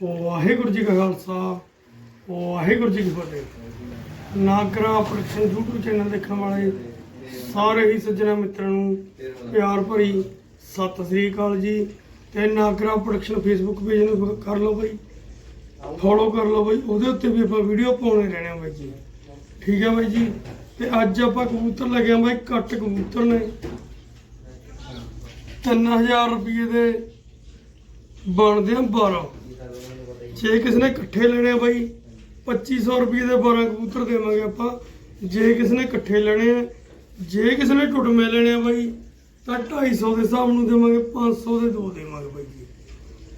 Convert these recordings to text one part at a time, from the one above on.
ਵਾਹਿਗੁਰੂ ਜੀ ਕਾ ਖਾਲਸਾ, ਵਾਹਿਗੁਰੂ ਜੀ ਕੀ ਫਤਿਹ। Nagra production YouTube channel ਦੇਖਣ ਵਾਲੇ ਸਾਰੇ ਹੀ ਸੱਜਣਾ ਮਿੱਤਰਾਂ ਨੂੰ ਪਿਆਰ ਭਰੀ ਸਤਿ ਸ੍ਰੀ ਅਕਾਲ ਜੀ ਤੇ ਨਾਗਰਾ ਪ੍ਰੋਡਕਸ਼ਨ ਫੇਸਬੁੱਕ ਪੇਜ ਨੂੰ ਕਰ ਲਓ ਬਈ ਫੋਲੋ ਕਰ ਲਓ ਬਈ, ਉਹਦੇ ਉੱਤੇ ਵੀ ਆਪਾਂ ਵੀਡੀਓ ਪਾਉਣੇ ਰਹਿਣੇ ਆ ਬਾਈ ਜੀ। ਠੀਕ ਹੈ ਬਾਈ ਜੀ? ਤੇ ਅੱਜ ਆਪਾਂ ਕਬੂਤਰ ਲੱਗਿਆ ਬਾਈ, ਕੱਟ ਕਬੂਤਰ ਨੇ। 3000 ਰੁਪਏ ਦੇ ਬਣਦੇ ਆ 12 ਜੇ ਕਿਸੇ ਨੇ ਇਕੱਠੇ ਲੈਣੇ ਆ ਬਾਈ 2500 ਰੁਪਏ ਦੇ 12 ਕਬੂਤਰ ਦੇਵਾਂਗੇ ਆਪਾਂ। ਜੇ ਕਿਸੇ ਨੇ ਇਕੱਠੇ ਲੈਣੇ ਆ, ਜੇ ਕਿਸੇ ਨੇ ਟੁੱਟਮੇ ਲੈਣੇ ਆ ਬਾਈ, ਤਾਂ 250 ਦੇ ਹਿਸਾਬ ਨੂੰ ਦੇਵਾਂਗੇ 500 ਦੇ ਦੋ ਦੇਵਾਂਗੇ ਬਾਈ ਜੀ।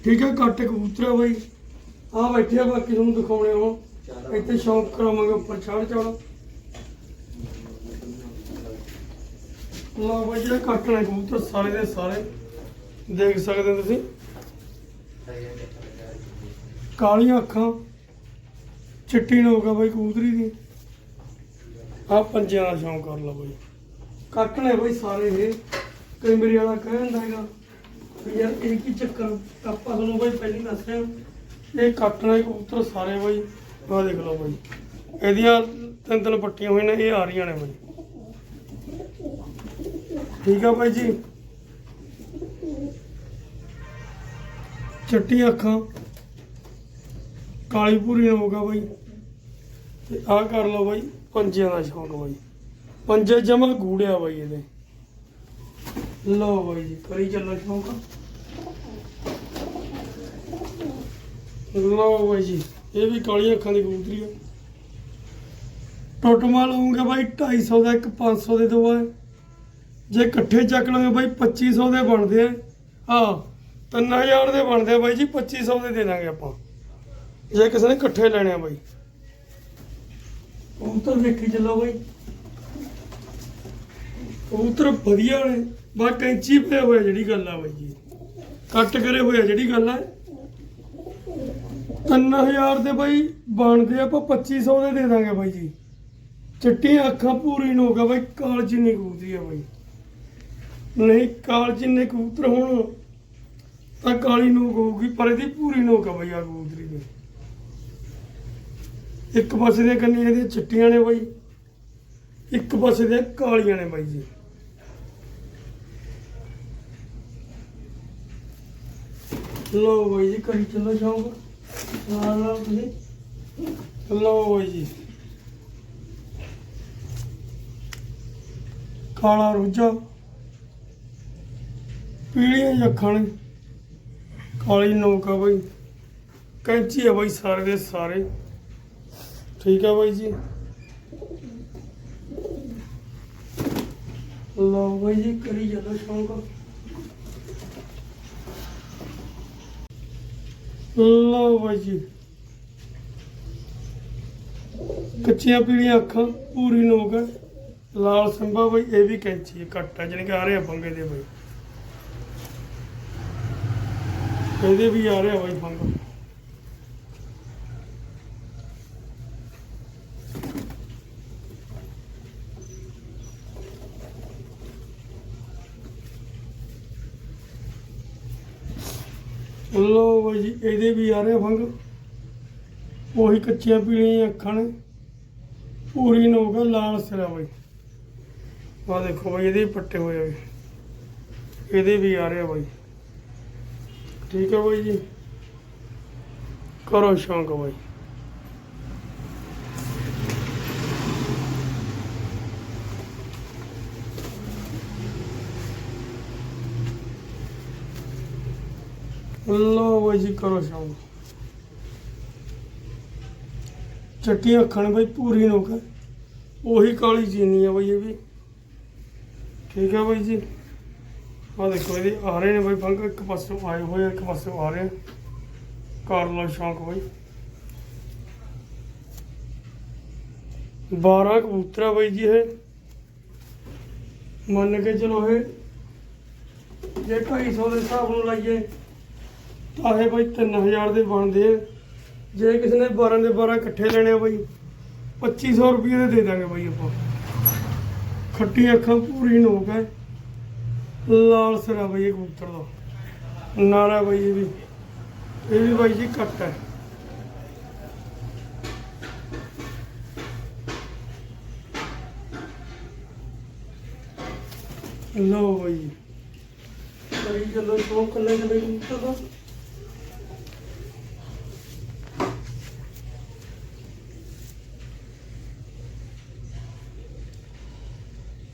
ਠੀਕ ਹੈ ਘੱਟ ਕਬੂਤਰ ਆ ਬਾਈ। ਆ ਬੈਠੇ ਆ, ਬਾਕੀ ਤੁਹਾਨੂੰ ਦਿਖਾਉਣੇ ਹੁਣ। ਇੱਥੇ ਸ਼ੌਂਕ ਕਰਾਵਾਂਗੇ ਉੱਪਰ ਚੜ ਚੜ ਲਓ ਬਾਈ, ਜਿਹੜੇ ਕੱਟ ਨੇ ਕਬੂਤਰ, ਸਾਰੇ ਦੇ ਸਾਰੇ। ਦੇਖ ਸਕਦੇ ਹੋ ਤੁਸੀਂ। ਕਾਲੀਆਂ ਅੱਖਾਂ, ਚਿੱਟੀ ਨੋਕ ਆ ਬਾਈ ਕਬੂਤਰੀ ਦੀ। ਆ ਪੰਜਿਆਂ ਦਾ ਸ਼ੌਂਕ ਕਰ ਲਾ ਬਾਈ। ਕੱਟ ਨੇ ਬਾਈ ਸਾਰੇ ਇਹ। ਕਈ ਮੇਰੀ ਵਾਲਾ ਕਹਿੰਦਾ ਹੈਗਾ ਵੀ ਯਾਰ ਇਹ ਕੀ ਚੱਕਰ? ਆਪਾਂ ਤੁਹਾਨੂੰ ਬਾਈ ਪਹਿਲਾਂ ਦੱਸਿਆ ਇਹ ਕੱਟ ਨੇ ਕਬੂਤਰ ਸਾਰੇ ਬਾਈ। ਆ ਦੇਖ ਲਓ ਬਾਈ। ਇਹਦੀਆਂ ਤਿੰਨ ਤਿੰਨ ਪੱਟੀਆਂ ਹੋਈਆਂ ਨੇ, ਇਹ ਆ ਰਹੀਆਂ ਨੇ ਬਾਈ। ਠੀਕ ਆ ਬਾਈ ਜੀ। ਚਿੱਟੀਆਂ ਅੱਖਾਂ। ਕਾਲੀ ਪੂਰੀ ਹੋ ਗਿਆ ਬਾਈ। ਤੇ ਆਹ ਕਰ ਲਓ ਬਾਈ, ਪੰਜਿਆਂ ਦਾ ਸ਼ੌਂਕ ਬਾਈ। ਪੰਜੇ ਜਮਾ ਗੂੜਿਆ ਬਾਈ ਇਹਦੇ। ਲਓ ਬਾਈ ਜੀ, ਕਰੀ ਚੱਲੋ ਸ਼ੌਂਕ। ਲਓ ਬਾਈ ਜੀ, ਇਹ ਵੀ ਕਾਲੀਆਂ ਅੱਖਾਂ ਦੀ ਕਬੂਤਰੀ ਆ। ਟੋਟਮਾ ਲਵਾਂਗੇ ਬਾਈ 250 ਦਾ ਇੱਕ 500 ਦੇ ਦੋ ਹੈ ਜੇ ਇਕੱਠੇ ਚੱਕ ਲਾਂਗੇ ਬਾਈ 2500 ਦੇ ਬਣਦੇ ਆ। ਹਾਂ 3000 ਦੇ ਬਣਦੇ ਆ ਬਾਈ ਜੀ 2500 ਦੇ ਦੇ ਦਾਂਗੇ ਆਪਾਂ। ਜੇ ਕਿਸੇ ਨੇ ਇਕੱਠੇ ਲੈਣੇ ਆ ਬਾਈ। ਕਬੂਤਰ ਦੇਖੀ ਚੱਲੋ ਬਾਈ। ਕਬੂਤਰ ਵਧੀਆ ਨੇ ਬਾ ਕੈਂਚੀ ਪਏ ਹੋਇਆ ਜਿਹੜੀ ਗੱਲ ਆ ਬਾਈ ਜੀ। ਕੱਟ ਕਰੇ ਹੋਇਆ ਜਿਹੜੀ ਗੱਲ ਆ। 3000 ਦੇ ਬਾਈ ਬਣਦੇ ਆਪਾਂ 2500 ਦੇ ਦੇ ਦਾਂਗੇ ਬਾਈ ਜੀ। ਚਿੱਟੀਆਂ ਅੱਖਾਂ ਪੂਰੀ ਨੋਕ ਆ ਬਾਈ, ਕਾਲ ਜਿੰਨੀ ਕਬੂਤਰੀ ਆ ਬਾਈ। ਨਹੀਂ, ਕਾਲ ਜਿੰਨੇ ਕਬੂਤਰ ਹੋਣ, ਤਾਂ ਕਾਲੀ ਨੋਕ ਹੋਊਗੀ ਪਰ ਇਹਦੀ ਪੂਰੀ ਨੋਕ ਆ ਬਾਈ ਆ ਕਬੂਤਰੀ ਦੀ। ਇੱਕ ਪਾਸੇ ਦੀਆਂ ਕੰਨੀਆਂ ਇਹਦੀਆਂ ਚਿੱਟੀਆਂ ਨੇ ਬਾਈ, ਇੱਕ ਪਾਸੇ ਦੇ ਕਾਲੀਆਂ ਨੇ ਬਾਈ ਜੀ। ਲੋ ਬਾਈ ਜੀ, ਕਰੀ ਚੱਲੋ ਸ਼ੌਂਕ। ਨਾਲ ਨਾਲ ਤੁਸੀਂ। ਲੋ ਬਾਈ ਜੀ। ਕਾਲਾ ਰੁੱਝਾ ਪੀਲੀਆਂ ਅੱਖਾਂ ਨੇ। ਕਾਲੀ ਨੋਕ ਆ ਬਾਈ। ਕੈਂਚੀ ਆ ਬਾਈ, ਸਾਰੇ ਦੇ ਸਾਰੇ। ਠੀਕ ਆ ਬਾਈ ਜੀ। ਲਓ ਬਾਈ ਜੀ, ਕਰੀ ਚੱਲੋ ਸ਼ੌਂਕ। ਲਓ ਬਾਈ ਜੀ। ਕੱਚੀਆਂ ਪੀਲੀਆਂ ਅੱਖਾਂ, ਪੂਰੀ ਨੋਕ ਹੈ। ਲਾਲ ਸੰਭਾ ਬਾਈ, ਇਹ ਵੀ ਕੈਂਚੀ ਹੈ ਕੱਟ ਹੈ ਜਾਣੀ ਕਿ ਆ ਰਿਹਾ ਪੰਗੇ ਦੇ ਬਾਈ। ਇਹਦੇ ਵੀ ਆ ਰਿਹਾ ਬਾਈ ਪੰਗਾ। ਲੋ ਬਾਈ ਜੀ, ਇਹਦੇ ਵੀ ਆ ਰਿਹਾ ਫੰਗ। ਉਹੀ ਕੱਚੀਆਂ ਪੀਲੀਆਂ ਅੱਖਾਂ ਨੇ। ਪੂਰੀ ਨੋਕ ਆ ਲਾਲ ਸਿਰਾ ਬਾਈ। ਆ ਦੇਖੋ ਬਾਈ, ਇਹਦੇ ਪੱਟੇ ਹੋਏ ਆ ਇਹਦੇ ਵੀ ਆ ਰਿਹਾ ਬਾਈ। ਠੀਕ ਹੈ ਬਾਈ ਜੀ। ਕਰੋ ਸ਼ੌਂਕ ਬਾਈ। ਲੋ ਬਾਈ ਜੀ, ਕਰੋ ਸ਼ੌਂਕ ਚੱਟੀਆਂ ਅੱਖਾਂ ਨੇ ਪੂਰੀ ਨੋਕ ਉਹੀ ਕਾਲੀ ਚੀਨੀ ਆ ਬਾਈ ਇਹ ਵੀ। ਠੀਕ ਹੈ ਬਾਈ ਜੀ। ਆ ਦੇਖੋ ਇਹਦੇ ਆ ਰਹੇ ਨੇ ਬਾਈ ਪੰਖ ਇੱਕ ਪਾਸੇ ਆਏ ਹੋਏ ਇੱਕ ਪਾਸੇ ਆ ਰਹੇ ਕਰ ਲਓ ਸ਼ੌਂਕ ਬਾਈ। 12 ਕਬੂਤਰ ਆ ਬਾਈ ਜੀ ਇਹ। ਮੰਨ ਕੇ ਚਲੋ ਇਹ। ਜੇ 250 ਦੇ ਹਿਸਾਬ ਨੂੰ ਲਾਈਏ ਤਾਂ ਇਹ ਬਾਈ 3000 ਦੇ ਬਣਦੇ ਆ। ਜੇ ਕਿਸੇ ਨੇ 12 ਦੇ 12 ਇਕੱਠੇ ਲੈਣੇ ਆ ਬਾਈ 2500 ਰੁਪਏ ਦੇ ਦੇ ਦਾਂਗੇ ਬਾਈ ਆਪਾਂ। ਖੱਟੀ ਅੱਖਾਂ ਪੂਰੀ ਨੋਕ ਹੈ ਲਾਲ ਸਿਰਾ ਬਾਈ ਇਹ ਕਬੂਤਰ ਦਾ। ਨਾਰਾ ਬਾਈ ਇਹ ਵੀ। ਇਹ ਵੀ ਬਾਈ ਜੀ ਕੱਟ ਹੈ। ਲੋ ਬਾਈ। ਕਰੀ ਚੱਲੋ ਸ਼ੌਂਕ ਕੱਲੇ ਕੱਲੇ ਕਬੂਤਰ ਦਾ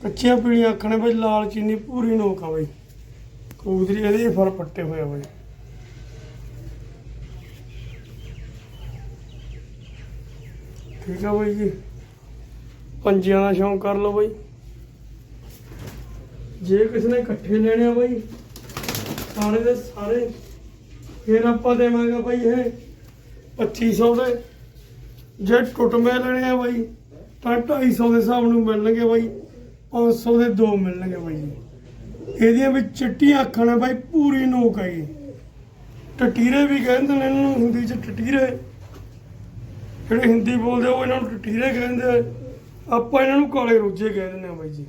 ਕੱਚੀਆਂ ਪੀਲੀਆਂ ਅੱਖਾਂ ਬਈ, ਲਾਲ ਚੀਨੀ ਪੂਰੀ ਨੋਕ ਆ ਬਈ ਕਬੂਤਰੀ ਇਹਦੇ ਫਰ ਪੱਟੇ ਹੋਏ ਬਈ। ਠੀਕ ਆ ਬਈ ਜੀ। ਪੰਜਿਆਂ ਦਾ ਸ਼ੌਂਕ ਕਰ ਲਓ ਬਈ। ਜੇ ਕਿਸੇ ਨੇ ਇਕੱਠੇ ਲੈਣੇ ਆ ਬਈ, ਸਾਰੇ ਦੇ ਸਾਰੇ, ਫਿਰ ਆਪਾਂ ਦੇਵਾਂਗੇ ਬਈ ਇਹ 2500 ਦੇ। ਜੇ ਟੁੱਟਵੇਂ ਲੈਣੇ ਆ ਬਈ, ਤਾਂ 250 ਦੇ ਹਿਸਾਬ ਨੂੰ ਮਿਲਣਗੇ ਬਈ। 500 ਦੇ ਦੋ ਮਿਲਣਗੇ ਬਾਈ ਜੀ। ਇਹਦੀਆਂ ਵੀ ਚਿੱਟੀਆਂ ਅੱਖਾਂ ਨੇ ਬਾਈ, ਪੂਰੀ ਨੋਕ ਆਈ ਟਟੀਰੇ ਵੀ ਕਹਿੰਦੇ ਨੇ ਇਹਨਾਂ ਨੂੰ, ਹਿੰਦੀ ਚ ਟਟੀਰੇ। ਜਿਹੜੇ ਹਿੰਦੀ ਬੋਲਦੇ ਉਹ ਇਹਨਾਂ ਨੂੰ ਟਟੀਰੇ ਕਹਿੰਦੇ ਆ। ਆਪਾਂ ਇਹਨਾਂ ਨੂੰ ਕਾਲੇ ਰੋਜੇ ਕਹਿ ਦਿੰਦੇ ਆ ਬਾਈ ਜੀ।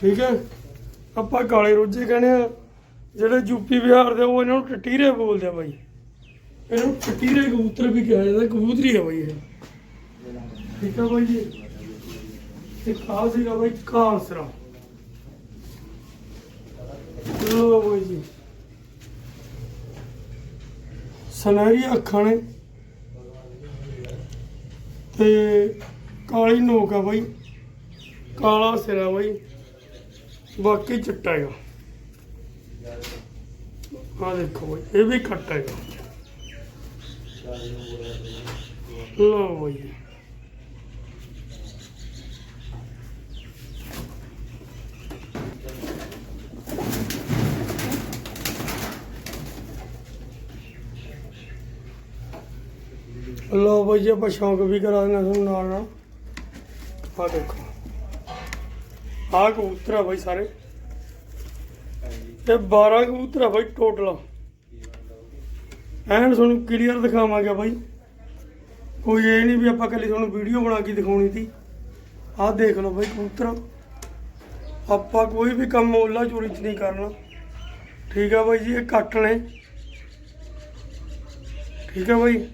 ਠੀਕ ਹੈ ਆਪਾਂ ਕਾਲੇ ਰੋਜੇ ਕਹਿੰਦੇ ਆ। ਜਿਹੜੇ ਯੂਪੀ ਬਿਹਾਰ ਦੇ, ਉਹ ਇਹਨਾਂ ਨੂੰ ਟਟੀਰੇ ਬੋਲਦੇ ਆ ਬਾਈ। ਇਹਨੂੰ ਟਟੀਰੇ ਕਬੂਤਰ ਵੀ ਕਿਹਾ ਜਾਂਦਾ, ਕਬੂਤਰੀ ਆ ਬਾਈ ਇਹ। ਠੀਕ ਆ ਬਾਈ ਜੀ? ਤੇ ਖਾਸ ਸੀਗਾ ਬਾਈ ਕਾਲਸਰਾ ਲੋ ਬਾਈ ਜੀ ਸੁਨਹਿਰੀ ਅੱਖਾਂ ਨੇ ਤੇ ਕਾਲੀ ਨੋਕ ਆ ਬਾਈ ਕਾਲਾ ਸਿਰਾ ਬਾਈ ਬਾਕੀ ਚਿੱਟਾ ਹੈਗਾ ਆ ਦੇਖੋ ਬਾਈ ਇਹ ਵੀ ਖੱਟਾ ਹੈਗਾ ਲੋ ਬਾਈ ਲੋ ਬਾਈ ਜੀ, ਆਪਾਂ ਸ਼ੌਂਕ ਵੀ ਕਰਾ ਦੇਣਾ ਤੁਹਾਨੂੰ ਨਾਲ ਨਾਲ। ਆ ਦੇਖੋ। ਆ ਕਬੂਤਰ ਆ ਬਾਈ ਸਾਰੇ। ਇਹ 12 ਕਬੂਤਰ ਆ ਬਾਈ ਟੋਟਲ ਐਨ ਤੁਹਾਨੂੰ ਕਲੀਅਰ ਦਿਖਾਵਾਂਗੇ ਬਾਈ। ਕੋਈ ਇਹ ਨਹੀਂ ਵੀ ਆਪਾਂ ਕੱਲੀ ਤੁਹਾਨੂੰ ਵੀਡੀਓ ਬਣਾ ਕੇ ਦਿਖਾਉਣੀ ਸੀ। ਆਹ ਦੇਖ ਲਓ ਬਾਈ ਕਬੂਤਰ। ਆਪਾਂ ਕੋਈ ਵੀ ਕੰਮ ਓਲਾ ਚੋਰੀ ਚ ਨਹੀਂ ਕਰਨਾ। ਠੀਕ ਆ ਬਾਈ ਜੀ, ਇਹ ਕੱਟ ਨੇ। ਠੀਕ ਆ ਬਾਈ।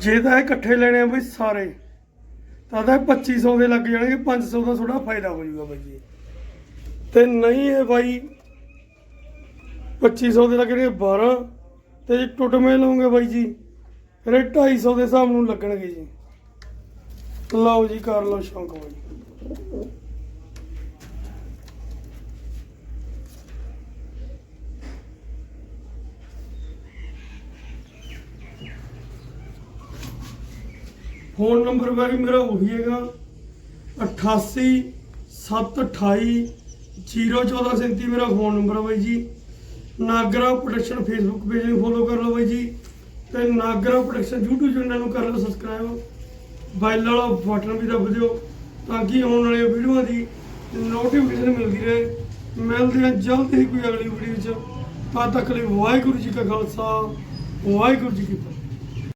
ਜੇ ਤਾਂ ਇਹ ਇਕੱਠੇ ਲੈਣੇ ਆ ਬਈ ਸਾਰੇ, ਤਾਂ ਤਾਂ ਇਹ 2500 ਦੇ ਲੱਗ ਜਾਣਗੇ 500 ਦਾ ਥੋੜਾ ਫਾਇਦਾ ਹੋ ਜਾਊਗਾ ਬਾਈ ਜੀ। ਤੇ ਨਹੀਂ ਇਹ ਬਾਈ 2500 ਦੇ ਲੱਗਣਗੇ 12 ਤੇ ਜੇ ਟੁੱਟਵੇਂ ਲਓਗੇ ਬਾਈ ਜੀ, ਫਿਰ ਇਹ 250 ਦੇ ਹਿਸਾਬ ਨੂੰ ਲੱਗਣਗੇ ਜੀ। ਲਓ ਜੀ, ਕਰ ਲਓ ਸ਼ੌਂਕ ਬਾਈ। ਫੋਨ ਨੰਬਰ ਬਾਈ ਮੇਰਾ ਉਹੀ ਹੈਗਾ। 88 728 01437 ਮੇਰਾ ਫੋਨ ਨੰਬਰ ਹੈ ਬਾਈ ਜੀ। ਨਾਗਰਾ ਪ੍ਰੋਡਕਸ਼ਨ ਫੇਸਬੁੱਕ ਪੇਜ ਨੂੰ ਫੋਲੋ ਕਰ ਲਓ ਬਾਈ ਜੀ। ਤੇ ਨਾਗਰਾ ਪ੍ਰੋਡਕਸ਼ਨ YouTube ਚੈਨਲ ਨੂੰ ਕਰ ਲਓ ਸਬਸਕ੍ਰਾਈਬ ਬੈਲ ਵਾਲਾ ਬਟਨ ਵੀ ਦਬ ਦਿਓ ਤਾਂ ਕਿ ਆਉਣ ਵਾਲੀਆਂ ਵੀਡੀਓਆਂ ਦੀ ਨੋਟੀਫਿਕੇਸ਼ਨ ਮਿਲਦੀ ਰਹੇ। ਮਿਲਦੇ ਹਾਂ ਜਲਦ ਹੀ ਕੋਈ ਅਗਲੀ ਵੀਡੀਓ 'ਚ। ਤਦ ਤੱਕ ਲਈ ਵਾਹਿਗੁਰੂ ਜੀ ਕਾ ਖਾਲਸਾ, ਵਾਹਿਗੁਰੂ ਜੀ ਕੀ ਫਤਿਹ।